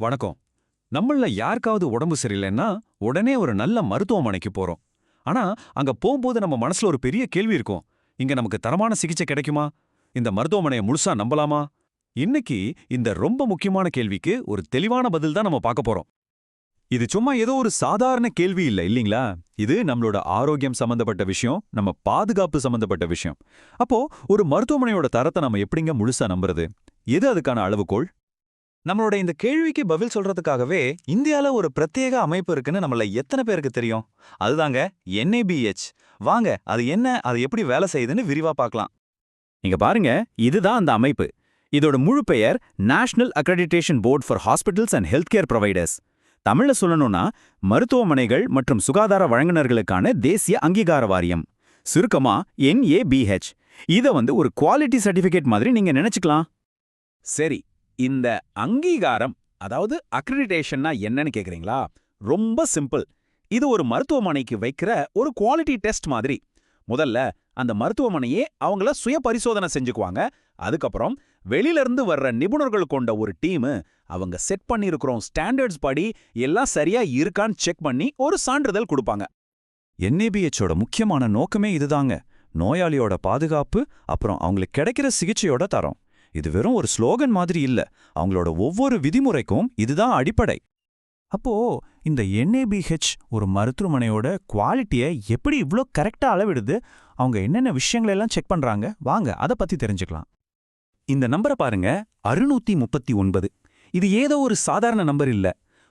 வணக்கம். நம்மள யாருக்காவது உடம்பு சரியில்லைன்னா உடனே ஒரு நல்ல மருத்துவமனைக்கு போறோம். ஆனா அங்க போகும்போது நம்ம மனசுல ஒரு பெரிய கேள்வி இருக்கும். இங்க நமக்கு தரமான சிகிச்சை கிடைக்குமா? இந்த மருத்துவமனையை முழுசா நம்பலாமா? இன்னைக்கு இந்த ரொம்ப முக்கியமான கேள்விக்கு ஒரு தெளிவான பதில் தான் நம்ம பார்க்க போறோம். இது சும்மா ஏதோ ஒரு சாதாரண கேள்வி இல்ல இல்லீங்களா? இது நம்மளோட ஆரோக்கியம் சம்பந்தப்பட்ட விஷயம் நம்ம பாதுகாப்பு சம்பந்தப்பட்ட விஷயம். அப்போ ஒரு மருத்துவமனையோட தரத்தை நம்ம எப்படிங்க முழுசா நம்புறது? எது அதுக்கான அளவுகோள் நம்மளோட இந்த கேள்விக்கு பதில் சொல்றதுக்காகவே இந்தியால ஒரு பிரத்யேக அமைப்பு இருக்குன்னு நம்மள எத்தனை பேருக்கு தெரியும்? அதுதாங்க என்ஏபிஹெச் வாங்க அது என்ன அது எப்படி வேலை செய்யுதுன்னு விரிவா பார்க்கலாம். நீங்க பாருங்க இதுதான் அந்த அமைப்பு. இதோட முழு பெயர் national accreditation board for hospitals and health care providers தமிழ்ல சொல்லணும்னா மருத்துவமனைகள் மற்றும் சுகாதார வழங்குனர்களுக்கான தேசிய அங்கீகார வாரியம். சுருக்கமா என்ஏபிஹெச் இத வந்து ஒரு குவாலிட்டி சர்டிபிகேட் மாதிரி நீங்க நினைச்சுக்கலாம். சரி இந்த அங்கீகாரம் அதாவது அக்ரிடிடேஷன்னா என்னன்னு கேட்குறீங்களா ரொம்ப சிம்பிள் இது ஒரு மருத்துவமனைக்கு வைக்கிற ஒரு குவாலிட்டி டெஸ்ட் மாதிரி. முதல்ல அந்த மருத்துவமனையே அவங்கள சுய பரிசோதனை செஞ்சுக்குவாங்க. அதுக்கப்புறம் வெளியில இருந்து வர்ற நிபுணர்கள் கொண்ட ஒரு டீமு அவங்க செட் பண்ணியிருக்கிறோம் ஸ்டாண்டர்ட்ஸ் படி எல்லாம் சரியா இருக்கான்னு செக் பண்ணி ஒரு சான்றிதழ் கொடுப்பாங்க. என்ஏபிஹெச்சோட முக்கியமான நோக்கமே இதுதாங்க. நோயாளியோட பாதுகாப்பு அப்புறம் அவங்களுக்கு கிடைக்கிற சிகிச்சையோட தரம். இது வெறும் ஒரு ஸ்லோகன் மாதிரி இல்ல. அவங்களோட ஒவ்வொரு விதிமுறைக்கும் இதுதான் அடிப்படை. அப்போ இந்த என்ஏபிஹெச் ஒரு மருத்துவமனையோட குவாலிட்டியை எப்படி இவ்ளோ கரெக்டா அளவிடுது? அவங்க என்னென்ன விஷயங்களெல்லாம் செக் பண்றாங்க? வாங்க அதை பத்தி தெரிஞ்சுக்கலாம். இந்த நம்பரை பாருங்க. அறுநூத்தி முப்பத்தி ஒன்பது. இது ஏதோ ஒரு சாதாரண நம்பர் இல்ல.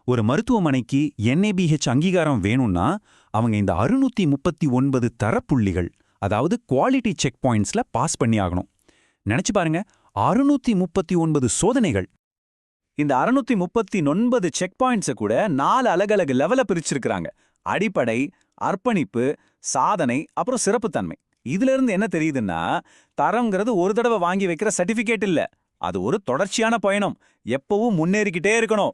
ஒரு மருத்துவமனைக்கு என்ஏபிஹெச் அங்கீகாரம் வேணும்னா அவங்க இந்த அறுநூத்தி முப்பத்தி ஒன்பது தரப்புள்ளிகள் அதாவது குவாலிட்டி செக் பாயிண்ட்ஸ்ல பாஸ் பண்ணி ஆகணும். நினைச்சு பாருங்க. அறுநூத்தி முப்பத்தி ஒன்பது சோதனைகள். இந்த அறுநூத்தி முப்பத்தி ஒன்பது செக் பாயிண்ட்ஸை கூட நாலு அலகலகு லெவல பிரிச்சிருக்கிறாங்க. அடிப்படை அர்ப்பணிப்பு சாதனை அப்புறம் சிறப்புத்தன்மை. இதுல இருந்து என்ன தெரியுதுன்னா தரங்கிறது ஒரு தடவை வாங்கி வைக்கிற சர்டிபிகேட் இல்ல. அது ஒரு தொடர்ச்சியான பயணம். எப்பவும் முன்னேறிக்கிட்டே இருக்கணும்.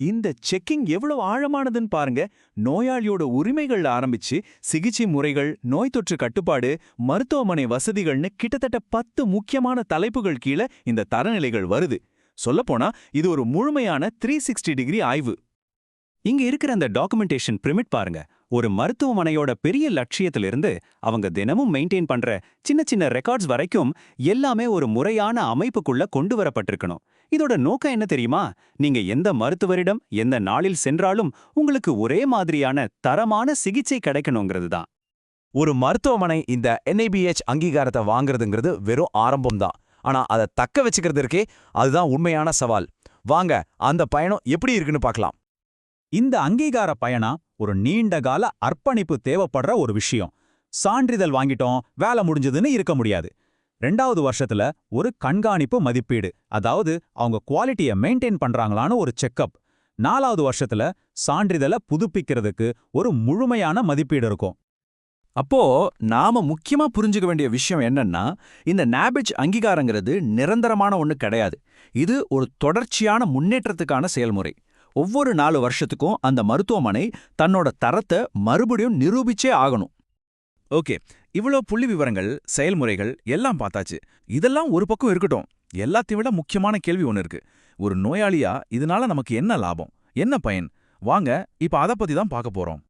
இந்த செக்கிங் எவ்வளவு ஆழமானதுன்னு பாருங்க. நோயாளியோட உரிமைகள் ஆரம்பிச்சு சிகிச்சை முறைகள் நோய் தொற்று கட்டுப்பாடு மருத்துவமனை வசதிகள்னு கிட்டத்தட்ட பத்து முக்கியமான தலைப்புகள் கீழே இந்த தரநிலைகள் வருது. சொல்லப்போனா இது ஒரு முழுமையான த்ரீ சிக்ஸ்டி டிகிரி ஆய்வு. இங்க இருக்கிற அந்த டாக்குமெண்டேஷன் பிரிமிட் பாருங்க. ஒரு மருத்துவமனையோட பெரிய லட்சியத்திலிருந்து அவங்க தினமும் மெயின்டைன் பண்ற சின்ன சின்ன ரெக்கார்ட்ஸ் வரைக்கும் எல்லாமே ஒரு முறையான அமைப்புக்குள்ள கொண்டு வரப்பட்டிருக்கணும். இதோட நோக்கம் என்ன தெரியுமா? நீங்க எந்த மருத்துவரிடம் எந்த நாளில் சென்றாலும் உங்களுக்கு ஒரே மாதிரியான தரமான சிகிச்சை கிடைக்கணுங்கிறது தான் ஒரு மருத்துவமனை இந்த என்ஐபிஹெச் அங்கீகாரத்தை வாங்குறதுங்கிறது வெறும் ஆரம்பம்தான் ஆனா அதை தக்க வச்சுக்கிறது இருக்கே அதுதான் உண்மையான சவால். வாங்க அந்த பயணம் எப்படி இருக்குன்னு பார்க்கலாம். இந்த அங்கீகார பயணம் ஒரு நீண்ட கால அர்ப்பணிப்பு தேவைப்படுற ஒரு விஷயம். சான்றிதழ் வாங்கிட்டோம் வேலை முடிஞ்சதுன்னு இருக்க முடியாது. ரெண்டாவது வருஷத்துல ஒரு கண்காணிப்பு மதிப்பீடு. அதாவது அவங்க குவாலிட்டியை மெயின்டைன் பண்றாங்களான்னு ஒரு செக்கப். நாலாவது வருஷத்துல சான்றிதழை புதுப்பிக்கிறதுக்கு ஒரு முழுமையான மதிப்பீடு இருக்கும். அப்போ நாம முக்கியமா புரிஞ்சுக்க வேண்டிய விஷயம் என்னன்னா இந்த நாபிச் அங்கீகாரங்கிறது நிரந்தரமான ஒண்ணு கிடையாது. இது ஒரு தொடர்ச்சியான முன்னேற்றத்துக்கான செயல்முறை. ஒவ்வொரு நாலு வருஷத்துக்கும் அந்த மருத்துவமனை தன்னோட தரத்தை மறுபடியும் நிரூபிச்சே ஆகணும். ஓகே இவ்வளோ புள்ளி விவரங்கள் செயல்முறைகள் எல்லாம் பார்த்தாச்சு. இதெல்லாம் ஒரு பக்கம் இருக்கட்டும். எல்லாத்தையும் விட முக்கியமான கேள்வி ஒன்று இருக்கு. ஒரு நோயாளியா இதனால நமக்கு என்ன லாபம்? என்ன பயன்? வாங்க இப்ப அதை பத்தி தான் பார்க்க போறோம்.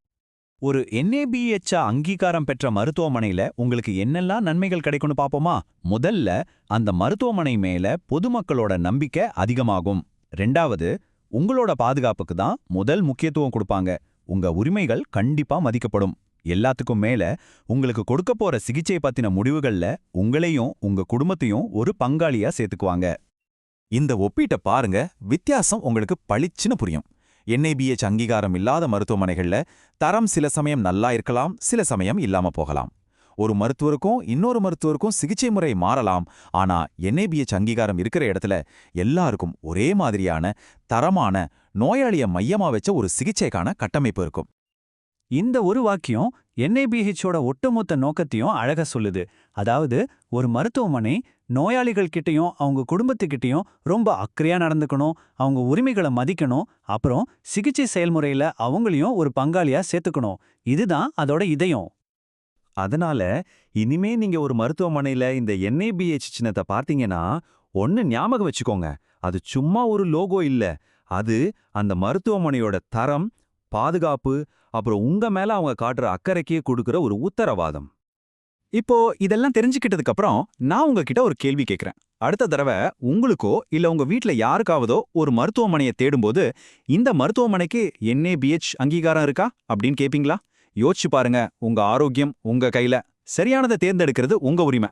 ஒரு என்ஏபிஎச்ஆ அங்கீகாரம் பெற்ற மருத்துவமனையில உங்களுக்கு என்னெல்லாம் நன்மைகள் கிடைக்கும்னு பாப்போமா முதல்ல அந்த மருத்துவமனை மேல பொதுமக்களோட நம்பிக்கை அதிகமாகும். ரெண்டாவது உங்களோட பாதுகாப்புக்கு தான் முதல் முக்கியத்துவம் கொடுப்பாங்க. உங்க உரிமைகள் கண்டிப்பா மதிக்கப்படும். எல்லாத்துக்கும் மேல உங்களுக்கு கொடுக்க போற சிகிச்சை பத்தின முடிவுகள்ல உங்களையும் உங்க குடும்பத்தையும் ஒரு பங்காளியா சேர்த்துக்குவாங்க. இந்த ஒப்பீட்டை பாருங்க வித்தியாசம் உங்களுக்கு பளிச்சுன்னு புரியும். என்ஐபிஎச் அங்கீகாரம் இல்லாத மருத்துவமனைகள்ல தரம் சில சமயம் நல்லா இருக்கலாம் சில சமயம் இல்லாம போகலாம். ஒரு மருத்துவருக்கும் இன்னொரு மருத்துவருக்கும் சிகிச்சை முறை மாறலாம் ஆனா என்ஐபிஎச் அங்கீகாரம் இருக்கிற இடத்துல எல்லாருக்கும் ஒரே மாதிரியான தரமான நோயாளிய மையமா வச்ச ஒரு சிகிச்சைக்கான கட்டமைப்பு இருக்கும். இந்த ஒரு வாக்கியம் என்ஐபிஹெச்சோட ஒட்டுமொத்த நோக்கத்தையும் அழக சொல்லுது. அதாவது ஒரு மருத்துவமனை நோயாளிகள் கிட்டயும் அவங்க குடும்பத்துக்கிட்டயும் ரொம்ப அக்கறையா நடந்துக்கணும் அவங்க உரிமைகளை மதிக்கணும் அப்புறம் சிகிச்சை செயல்முறையில அவங்களையும் ஒரு பங்காளியா சேர்த்துக்கணும். இதுதான் அதோட இதயம். அதனால இனிமே நீங்க ஒரு மருத்துவமனையில இந்த என்ஏபிஹெச் சின்னத்தை பார்த்தீங்கன்னா ஒன்னு ஞாபகம் வச்சுக்கோங்க. அது சும்மா ஒரு லோகோ இல்ல. அது அந்த மருத்துவமனையோட தரம் பாதுகாப்பு அப்புறம் உங்க மேல அவங்க காட்டுற அக்கறைக்கே கொடுக்குற ஒரு உத்தரவாதம். இப்போ இதெல்லாம் தெரிஞ்சுக்கிட்டதுக்கு அப்புறம் நான் உங்ககிட்ட ஒரு கேள்வி கேட்கறேன் அடுத்த தடவை உங்களுக்கோ இல்ல உங்க வீட்ல யாருக்காவதோ ஒரு மருத்துவமனையை தேடும்போது இந்த மருத்துவமனைக்கு என்ஏபிஹெச் அங்கீகாரம் இருக்கா அப்படின்னு கேப்பீங்களா? யோசிச்சு பாருங்க உங்க ஆரோக்கியம் உங்க கையில. சரியானதை தேர்ந்தெடுக்கிறது உங்க உரிமை.